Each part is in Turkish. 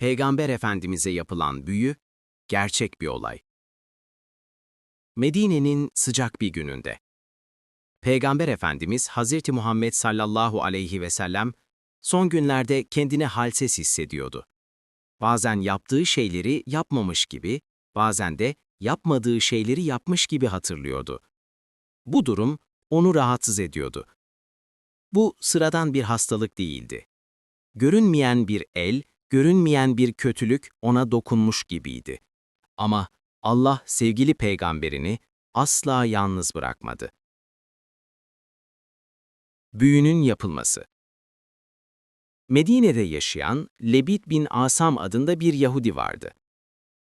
Peygamber Efendimiz'e yapılan büyü, gerçek bir olay. Medine'nin sıcak bir gününde. Peygamber Efendimiz Hazreti Muhammed sallallahu aleyhi ve sellem son günlerde kendini halsiz hissediyordu. Bazen yaptığı şeyleri yapmamış gibi, bazen de yapmadığı şeyleri yapmış gibi hatırlıyordu. Bu durum onu rahatsız ediyordu. Bu sıradan bir hastalık değildi. Görünmeyen bir el, görünmeyen bir kötülük ona dokunmuş gibiydi. Ama Allah sevgili peygamberini asla yalnız bırakmadı. Büyünün yapılması Medine'de yaşayan Lebit bin Asam adında bir Yahudi vardı.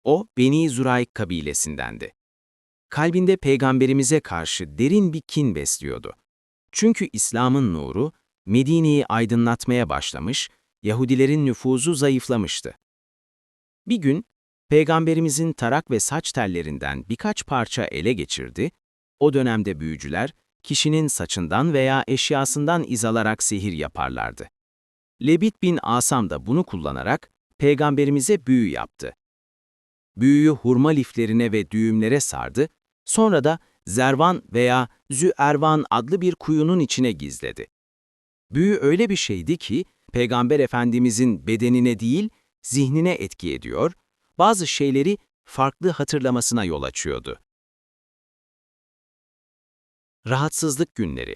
O, Beni Zurayk kabilesindendi. Kalbinde peygamberimize karşı derin bir kin besliyordu. Çünkü İslam'ın nuru, Medine'yi aydınlatmaya başlamış, Yahudilerin nüfuzu zayıflamıştı. Bir gün, Peygamberimizin tarak ve saç tellerinden birkaç parça ele geçirdi, o dönemde büyücüler, kişinin saçından veya eşyasından iz alarak sihir yaparlardı. Lebit bin Asam da bunu kullanarak peygamberimize büyü yaptı. Büyüyü hurma liflerine ve düğümlere sardı, sonra da Zervan veya Züervan adlı bir kuyunun içine gizledi. Büyü öyle bir şeydi ki, Peygamber Efendimizin bedenine değil, zihnine etki ediyor, bazı şeyleri farklı hatırlamasına yol açıyordu. Rahatsızlık günleri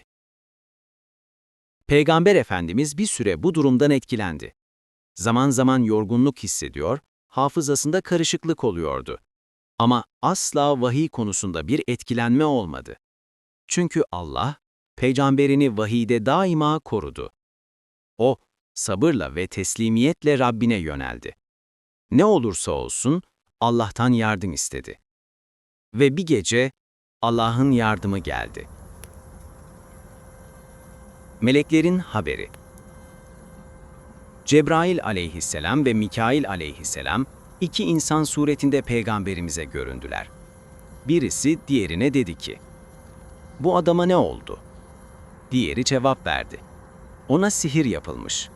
Peygamber Efendimiz bir süre bu durumdan etkilendi. Zaman zaman yorgunluk hissediyor, hafızasında karışıklık oluyordu. Ama asla vahiy konusunda bir etkilenme olmadı. Çünkü Allah, peygamberini vahide daima korudu. O, sabırla ve teslimiyetle Rabbine yöneldi. Ne olursa olsun Allah'tan yardım istedi. Ve bir gece Allah'ın yardımı geldi. Meleklerin haberi Cebrail aleyhisselam ve Mikail aleyhisselam iki insan suretinde peygamberimize göründüler. Birisi diğerine dedi ki, Bu adama ne oldu? Diğeri cevap verdi. Ona sihir yapılmış.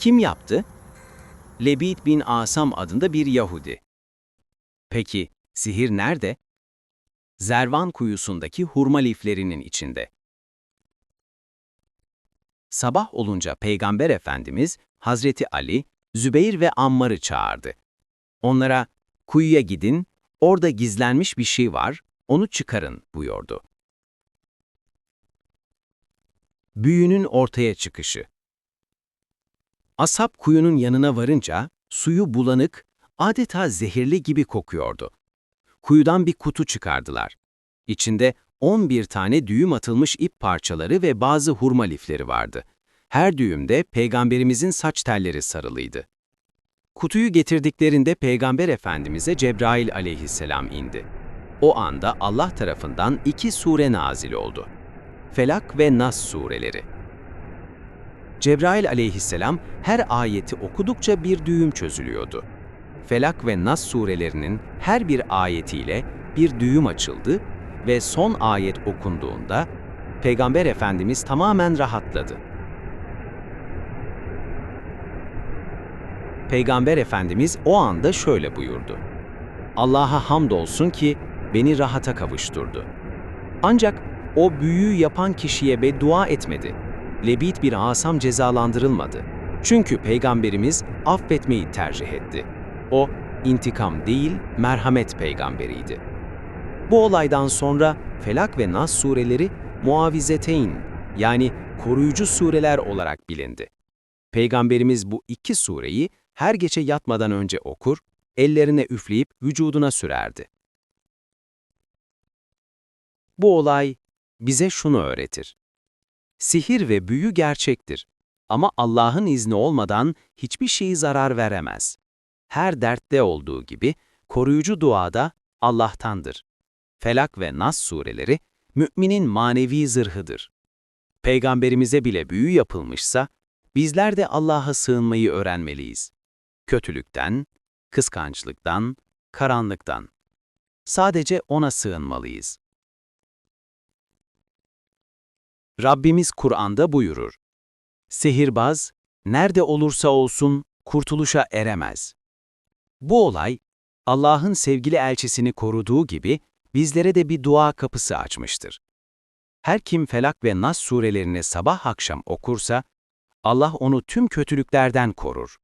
Kim yaptı? Lebid bin Asam adında bir Yahudi. Peki, sihir nerede? Zervan kuyusundaki hurma liflerinin içinde. Sabah olunca Peygamber Efendimiz, Hazreti Ali, Zübeyir ve Ammar'ı çağırdı. Onlara, kuyuya gidin, orada gizlenmiş bir şey var, onu çıkarın buyurdu. Büyünün ortaya çıkışı Ashab kuyunun yanına varınca, suyu bulanık, adeta zehirli gibi kokuyordu. Kuyudan bir kutu çıkardılar. İçinde 11 tane düğüm atılmış ip parçaları ve bazı hurma lifleri vardı. Her düğümde peygamberimizin saç telleri sarılıydı. Kutuyu getirdiklerinde Peygamber Efendimiz'e Cebrail aleyhisselam indi. O anda Allah tarafından iki sure nazil oldu. Felak ve Nas sureleri. Cebrail aleyhisselam her ayeti okudukça bir düğüm çözülüyordu. Felak ve Nas surelerinin her bir ayetiyle bir düğüm açıldı ve son ayet okunduğunda Peygamber Efendimiz tamamen rahatladı. Peygamber Efendimiz o anda şöyle buyurdu. Allah'a hamdolsun ki beni rahata kavuşturdu. Ancak o büyüyü yapan kişiye beddua etmedi. Lebit bir asam cezalandırılmadı. Çünkü Peygamberimiz affetmeyi tercih etti. O, intikam değil, merhamet peygamberiydi. Bu olaydan sonra Felak ve Nas sureleri muavizeteyn yani koruyucu sureler olarak bilindi. Peygamberimiz bu iki sureyi her gece yatmadan önce okur, ellerine üfleyip vücuduna sürerdi. Bu olay bize şunu öğretir. Sihir ve büyü gerçektir ama Allah'ın izni olmadan hiçbir şeyi zarar veremez. Her dertte olduğu gibi koruyucu duada Allah'tandır. Felak ve Nas sureleri müminin manevi zırhıdır. Peygamberimize bile büyü yapılmışsa bizler de Allah'a sığınmayı öğrenmeliyiz. Kötülükten, kıskançlıktan, karanlıktan. Sadece O'na sığınmalıyız. Rabbimiz Kur'an'da buyurur. Sehirbaz, nerede olursa olsun kurtuluşa eremez. Bu olay, Allah'ın sevgili elçisini koruduğu gibi bizlere de bir dua kapısı açmıştır. Her kim Felak ve Nas surelerini sabah akşam okursa, Allah onu tüm kötülüklerden korur.